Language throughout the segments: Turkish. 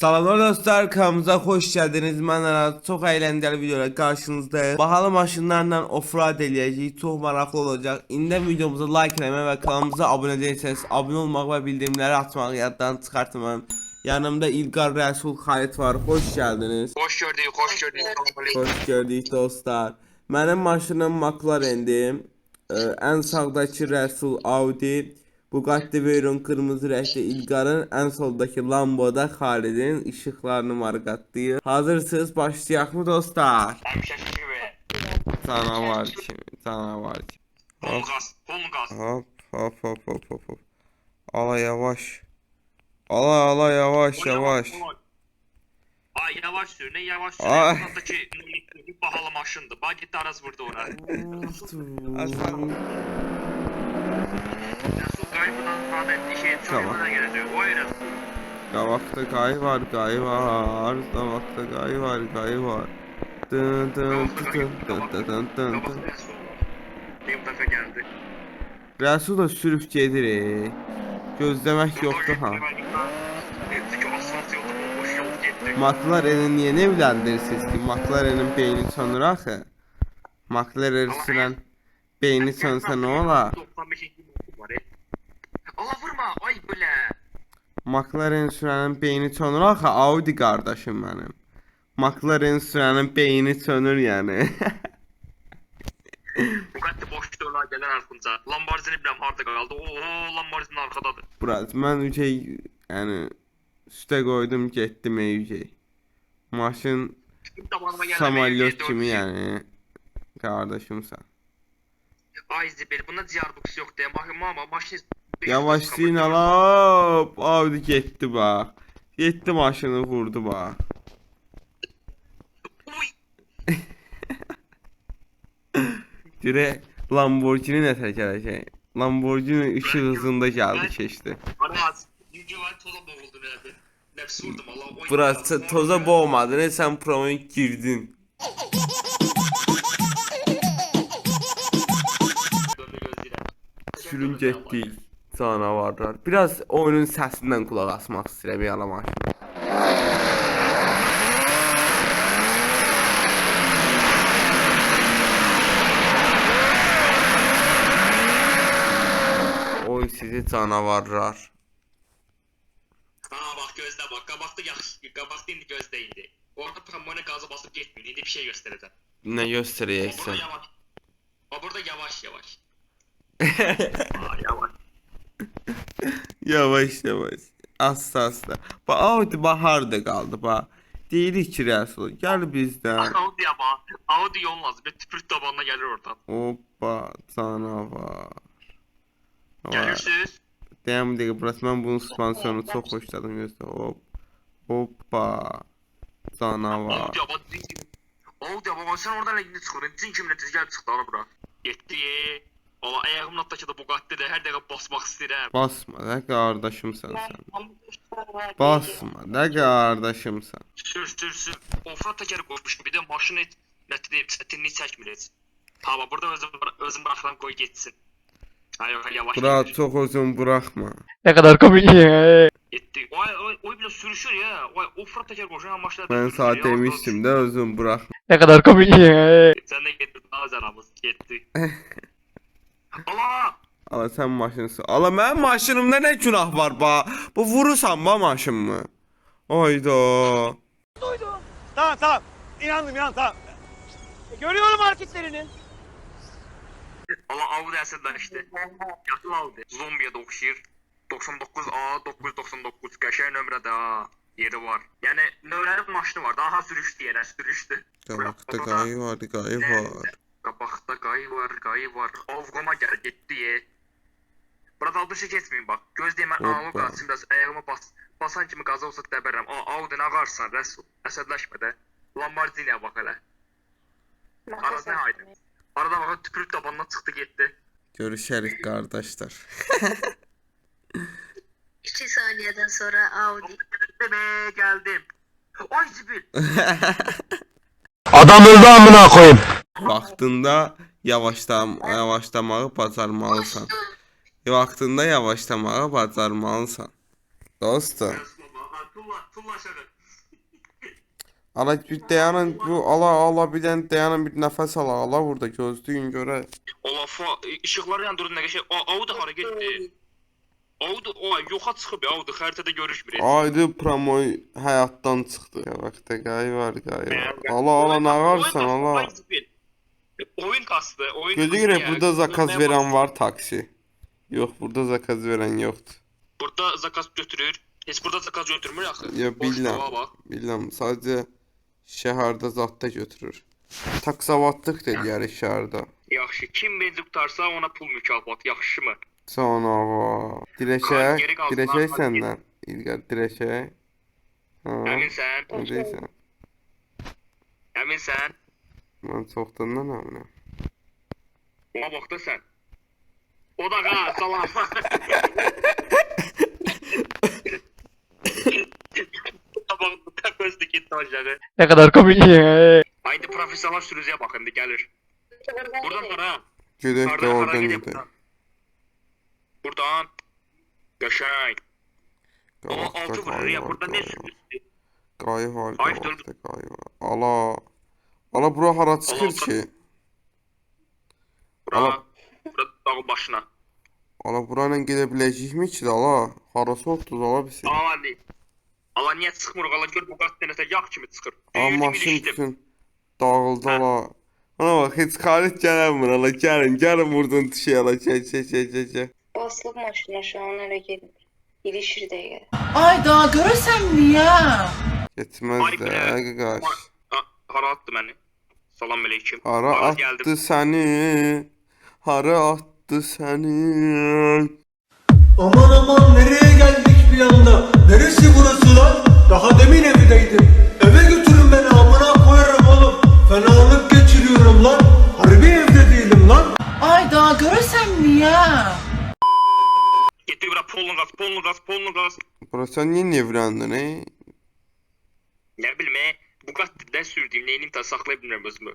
Salamlar dostlar kanalımıza hoş geldiniz. Aras. Çok eğlenceli videolar karşınızdayım. Bahalı maşınlarla offroad eləyəcəyik. Çok maraqlı olacak. İnden videomuza like eləmək ve kanalımıza abone değilseniz abone olmak ve bildirimleri açmağı yaddan çıkartmayın. Yanımda İlgar Resul Halit var. Hoş geldiniz. Hoş gördük, hoş gördük. Hoş gördük dostlar. Mənim maşınım McLaren'dir. Ee, ən sağdakı Resul Audi, Bugatti Veyron qırmızı rəngli İlqarın, ən soldakı Lambo'da Xalidin işıqlarını marqatlayır. Hazırsınız, başlayaq mı dostlar? Canavar kimi, canavar kimi. Hol qaz, hol qaz. Hop, hop, hop, hop, hop, hop. Ala yavaş. Ala ala yavaş yavaş. Ay yavaş sür, ne yavaş sür. Ay. Yanındaki bahalı maşındı. Bak gitti Aras vurdu ona. Aslan. Resul kaybından falan etti şey Tamam. Qabaqda qay var, qay var. Qabaqda qay var, qay var. Dın dın dın dın dın dın dın dın. Gəldi. Rəsul da sürüb gedir. e. Gözləmək yoxdur ha. Çünki asfalt yolda bomboş yol getdi. McLaren'i niyə evləndirirsiniz ki? McLaren'in beyni sönür axı. McLaren sürən beyni sönsə nə olar? 95-ci motor var. e. Allah vurma, ay belə. McLaren sürənin beyni sönür axı Audi qardaşım mənim. McLaren sürənin beyni sönür yəni. Bugatti boş dönər gələr arxınca. Lamborghini biləm harda qaldı. Oo, Lamborghini arxadadır. Biraz mən ülkəy yəni üstə qoydum getdim ülkəy. Maşın samolyot kimi yəni qardaşımsan. Ay zibil, bunda Diyarbakır yox deyə. Baxın, mama maşın Yavaşlayın alap. Audi getdi bax. Getdi maşını vurdu bax. Uy, Dirə Lamborghini nə təkərəcək? Lamborghini ışıq hızında Allah. Oy, Burası toza boğmadı. Ne sen promoya girdin. Döndü gözləyirəm. Getdik. Canavarlar. Biraz oyunun səsindən qulaq asmaq istəyirəm yana maşını. Oy sizi canavarlar. Ha bax gözlə bax. Qabaqda yaxşı, qabaqda indi gözlə indi. Orada promoya qazı basıb getməyin. İndi bir şey göstərəcəm. Nə Burada göstərəcəksən? yavaş. Ha burada yavaş yavaş. Ha yavaş. Yavaş yavaş. Asta asta. Ba Audi baharda qaldı ba. Deyirik ki Rəsul, gəl bizdən. Audi bax. Audi lazım. Bir tüpürük tabanına gəlir oradan. Hoppa, canavar. Deyəm bir dəqiqə, burası mən bunun sponsorunu çox xoşladım gözlə. Hop. Hoppa. Canavar. Audi kimi. Audi bax. Sen oradan çıxırın. Cin kimi nəticə gəlib çıxdı ala bura. Getdi. Valla ayağımın da Bugatti'dir. Hər dəqiqə basmaq istəyirəm. Basma da qardaşımsan sən. Basma da qardaşımsan. Sür sür sür. Ofra təkəri qoymuşum. Bir də maşın heç nə deyim, çətinlik çəkmir heç. Ha bax burada özüm özüm buraxıram qoy getsin. Ha yox yavaş. Bura çox uzun buraxma. Ne kadar komik ya. Getdi. Oy oy oy belə sürüşür ya. Oy ofra təkər qoşan maşınlar. da Mən sürüşür sənə ya. demişdim də uzun buraxma. Ne kadar komik ya. Sən də getdin azəramız getdi. Allah! Ala sən maşınsı. Ala mənim maşınımda nə günah var ba? Bu vurursan ba maşınımı? Ayda. Tamam tamam. İnandım inandım tamam. E, Görüyorum hareketlerini. Allah Audi əsərləşdi. Yatıl Audi. Zombiyə də oxşayır. 99A 999 qəşəng nömrədə ha. Yeri var. Yəni nömrəli maşını var. Daha sürüşdü yerə, sürüşdü. Qabaqda qayı var, qayı var. Qabaqda qayı var, qayı var. Ovqama gəl getdi. ye. Burada aldışı keçməyin bax. Gözləyim mən Hoppa. ağlı qaçsın biraz ayağımı bas. Basan kimi qaza olsa dəbərəm. A Audi nə qarsan Rəsul. Əsəbləşmə də. Lamborghini-yə bax elə. Arada nə haydı? Arada bax tüpürük tabanına çıxdı getdi. Görüşərik qardaşlar. 2 saniyeden sonra Audi. Be geldim. Ay zibil. Adam öldü amına koyayım. Vaxtında yavaşlam yavaşlamağı bacarmalısan. Vaxtında yavaşlamağı bacarmalısan. Dostum. Ala bir dayanın bu ala ala bir dənə dayanın bir nəfəs ala ala burada gözləyin görə. Ola fa, ışıqları yandırın nə qəşəng. A- Audu hara getdi? Audu, o yoxa çıxıb ya, Audu xəritədə görüşmür. Aydı promoy həyatdan çıxdı. Ya vaxtda qay var qay var. Ala ala nə varsan ala. Oyun kastı, oyun Gözə kastı görə ya. burada zakaz bax. var taksi. Yox, burada zakaz verən yoxdur. Burada zakaz götürür. Heç burada zakaz götürmür axı. Ya bax. Bilirəm, sadəcə şəhərdə zad da götürür. Taksavatdıq da deyərik şəhərdə. Yaxşı, kim benzi qutarsa ona pul mükafatı, yaxşımı? Sonra va. Dirəşək, dirəşək səndən. İlqar dirəşək. Ha, Əminsən? nə Əminsən? Mən çoxdandan əminəm. Ona bax da sən. O da qa, salam. Ne kadar komik ya. Haydi professional sürücüye bakın bir gelir. Buradan para. Paradan para oradan gedək. buradan. Yaşay. Ama altı vurur qay ya burada ne sürücüsü? Qay var, qay var. Ala. Ala bura hara çıxır Allah, ki? Bura. Ala. Burada dağın başına. Ala bura ilə gedə biləcəyikmi ki? Ala, harası otduz ala bilsin. Ala ne? Ala niye çıkmır? Ala gör bu qat denəsə yağ kimi çıxır. Büyüdüm maşın bütün dağıldı ala. Ana bax, heç xarit gəlmir ala, gəlin, gəlin buradan düşək ala, gəl, gəl, gəl, gəl. Basılıp maşına şu an öyle gelin. İlişir de gel. Ay daha görürsen mi ya? Getməz Ay, də, bilə. qaqaş. Ha, hara attı məni? Salam aleyküm. Hara Hara atdı gəldim. səni? Hara atdı səni? Aman aman nereye geldik bir anda? Neresi burası lan? Daha demin evdeydim. Eve götürün beni amına koyarım oğlum. Fenalık geçiriyorum lan. Harbi evde değilim lan. Ay daha görürsen mi ya? Getdi bura polun qaz, polun qaz, polun qaz. Bura sən niyə nevləndin, ey? Ne bileyim dildən sürdüyüm neyini ta saxlaya bilmirəm özümü.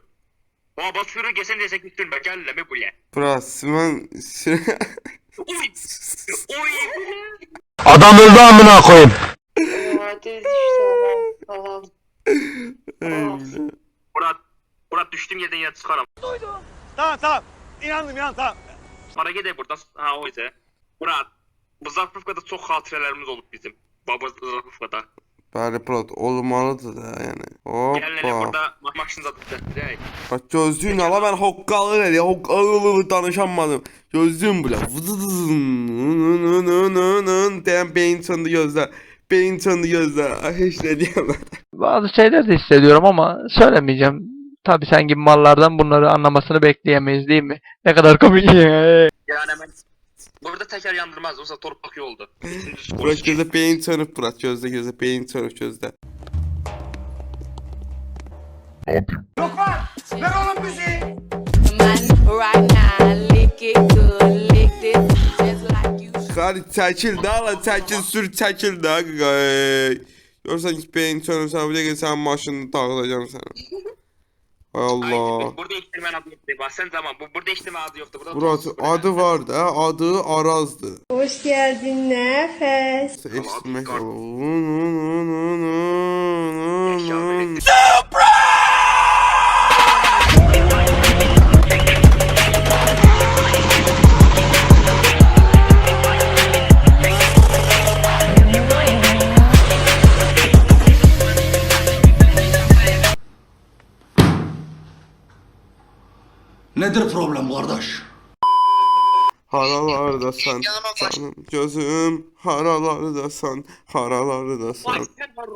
Ha bas sürü gəlsən desək sürmə, gəlləmə bu ya. Bura mən Oy! Oy! Adam öldü amına koyayım. Hadi işte Allah. Murat, Murat düştüm yerden yine çıkarım. Tamam tamam. İnandım inan tamam. Para gedək buradan. Ha o isə. Murat, bu Zarfovkada çox xatirələrimiz olub bizim. Baba Zarfovkada. Bəli, Burat, olmalıdır da, elə Hoppa. burada ma- maşın zadı düzəltdirək. Bax gözlüyün ala mən hoqqalı elə hoqqalı danışamadım. Gözlüyüm bula. Deyən beyin çındı gözlə. Beyin çındı gözlə. Ay, Heç nə deyəməm. Bazı şeyler de hissediyorum ama söylemeyeceğim. Tabii sen gibi mallardan bunları anlamasını bekleyemeyiz değil mi? Ne kadar komik ya. Yəni mən Burada təkər yandırmaz, olsa torpaq yoldur. Burak gözlə beyin çönüb Burak gözlə gözlə beyin lick this just like you should. Hadi çəkil də ala çəkil sür çəkil də qay. Görsən ki beyin çönüb sən bir sənin maşını dağıdacağam sənə. Ay Allah. Burada işləmən adı yoxdur. Bax sən zaman bu burada işləmə adı yoxdur. Burada Burak adı var da adı Arazdır. Hoş geldin Nefes. Eşitmək Nedir problem kardeş? Haralardasan canım gözüm haralardasan Vay sən var.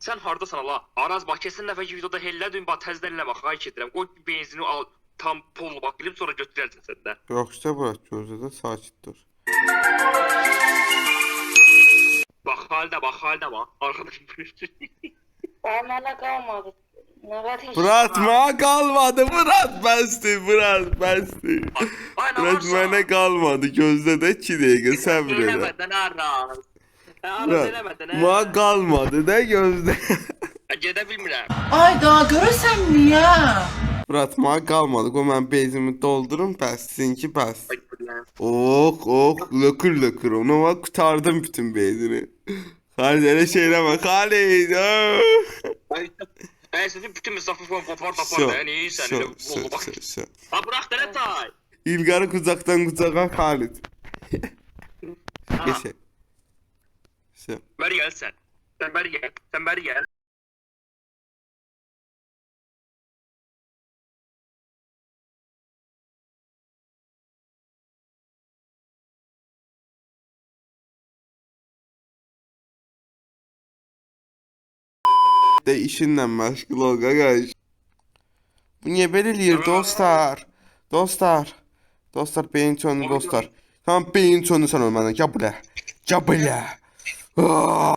Sən hardasan ala? Araz bax keçən dəfəki videoda hellədin bax təzdən bax xahiş edirəm. Qoy bir benzini al tam pol bax bilib sonra götürərsən sən də. Yoxsa Burak gözlədə sakit dur. Bax halda bax halda bax. Arxadan Bana kalmadı. Ne kadar Murat mənə qalmadı Murat bəsdi Murat bəsdi Ay nə Murat mənə qalmadı gözlə də 2 dəqiqə səbr elə Eləmədən Araz. Araz Murat eləmədən. mənə qalmadı da gözlə Ha, gedə bilmirəm. Ay daha görürsen mi ya? Bıratmağa qalmadı. Qoy mən bezimi doldurum, bəs sizinki bəs. Ay, bilmirəm. Ok ok lökür lökür onu bak kurtardım bütün bezini. Halid öyle şeyler bak! Ay, Ay, sizin bütün məsafə falan qopar tapar bak. şö, şö. Ha bırak da ne tay. İlgarı kucaktan kucağa Halid. Geçelim. Şö. Beri gel sen. Sen beri gel. Sen beri gel. De işinle meşgul ol gagaş. Bu niye belirliyor dostlar? Dostlar. Dostlar beyin çonu dostlar. Tamam beyin çonu sen olmadan. Ah! Ah!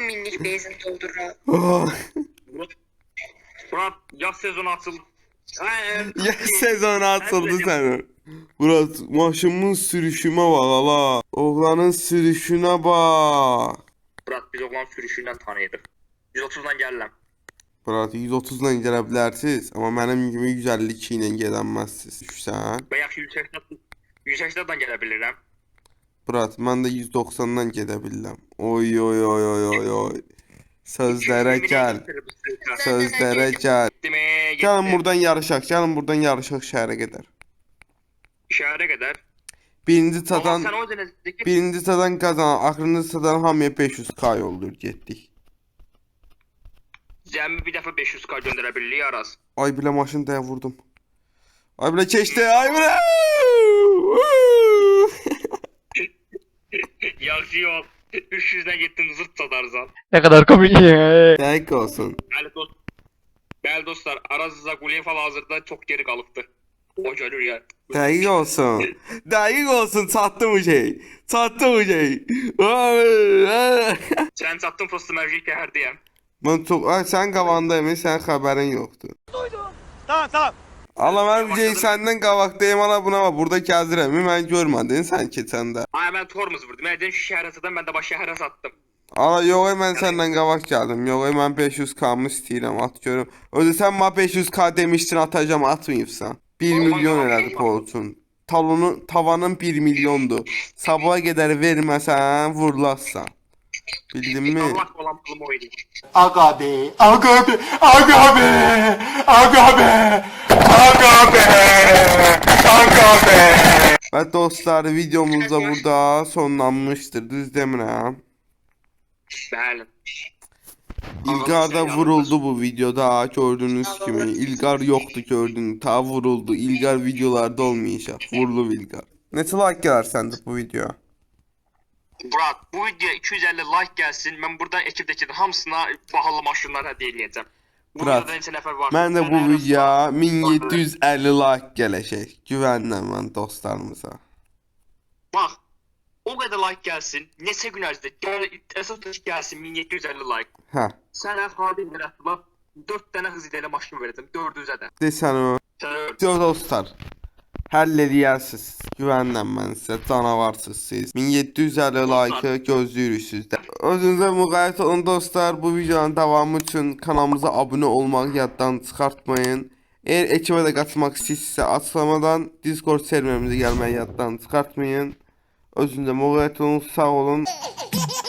10 minlik benzin doldurur. Ah! Murat yaz sezonu açıldı. Ya sezon atıldı senin. Murat maşımın sürüşüme bak ala. Oğlanın sürüşüne bak. Murat biz oğlan sürüşünden tanıyırıq. 130'dan gəlirəm. Murat 130 ile gelə bilərsiniz, amma mənim kimi 152 ilə gedəməzsiniz. Düşsən? Və yaxşı 180 180'dan gələ bilirəm. Murat, mən də 190-dan gedə bilirəm. Oy oy oy oy oy oy. Sözlərə gəl. Sözlərə gəl. Gəlin buradan yarışaq, gəlin buradan yarışaq şəhərə qədər. şəhərə qədər. Birinci dənəzdəki birinci tadan qazanan, axırıncı tadan hamıya 500k yoldur getdik. cəmi bir dəfə 500k göndərə bilirik Araz. Ay bilə maşını dəyə vurdum. Ay bilə keçdi, ay bilə. Yaxşı yol. 300'dən getdim zırt satarsan. Ne kadar komik ya. Dəqiq olsun. Bəli dost. Bəli dostlar, Araz Zaquliyev hal-hazırda çox geri. O görür ya. Dəqiq olsun. Dəqiq olsun, çatdı bu şey. Çatdı bu şey. Sən çatdın prosto mərci şəhərdəyəm. Mən çox, ay sən qavandayım, sən xəbərin yoxdur. Tamam tamam. Allah şey səndən qabaqdayım, ala buna bax, burada gəzirəm. Mən görmədin sən keçəndə. Ay mən tormuz vurdum. Dedim şu şəhərə satan, mən də baş şəhərə satdım. Ala mən səndən qabaq gəldim. Yox, ay, mən 500k-mı istəyirəm, at görüm. Özü sən mənə 500k demişdin, atacağam, atmayıbsan. 1 milyon elədi polçun. Talonu, tavanın 1 milyondur. Sabaha qədər verməsən, Allah olan pulum oydu. Aga be, aga be, aga be, aga be, aga be, aga be. Və dostlar, videomuz da burada sonlanmışdır. Düz demirəm. Bəli. İlgar da vuruldu bu videoda gördüğünüz gibi. İlgar yoktu gördüğünüz. Ta vuruldu. İlgar videolarda olmayacak. Vuruldu İlgar. Neçə like gələr səndə bu videoya? Murat, bu videoya 250 like gəlsin. Mən buradan ekibdəkinin hamısına bahalı maşınlar hədiyyə edəcəm. Bu Murat? Mən də bu videoya 1750 like gələcək. Güvənirəm mən dostlarımıza. Bax, o qədər like gəlsin. Neçə gün ərzində gəl əsas gəlsin 1750 like. Hə, Sənə xadim Rəsulullah 4 dənə hız ilə maşın verəcəm 400-ə də. desən o. Video dostlar. Həll eləyərsiniz. Güvənirəm mən sizə. Canavarsınız siz. 1750 like gözləyirik sizdə. Özünüzə müqayət olun dostlar. Bu videonun davamı üçün kanalımıza abunə olmağı yaddan çıxartmayın. Eğer ekibə də qatmaq istəyirsinizsə açıqlamadan Discord serverimizə gəlməyi yaddan çıxartmayın. Özünüzə müqayət olun. Sağ olun.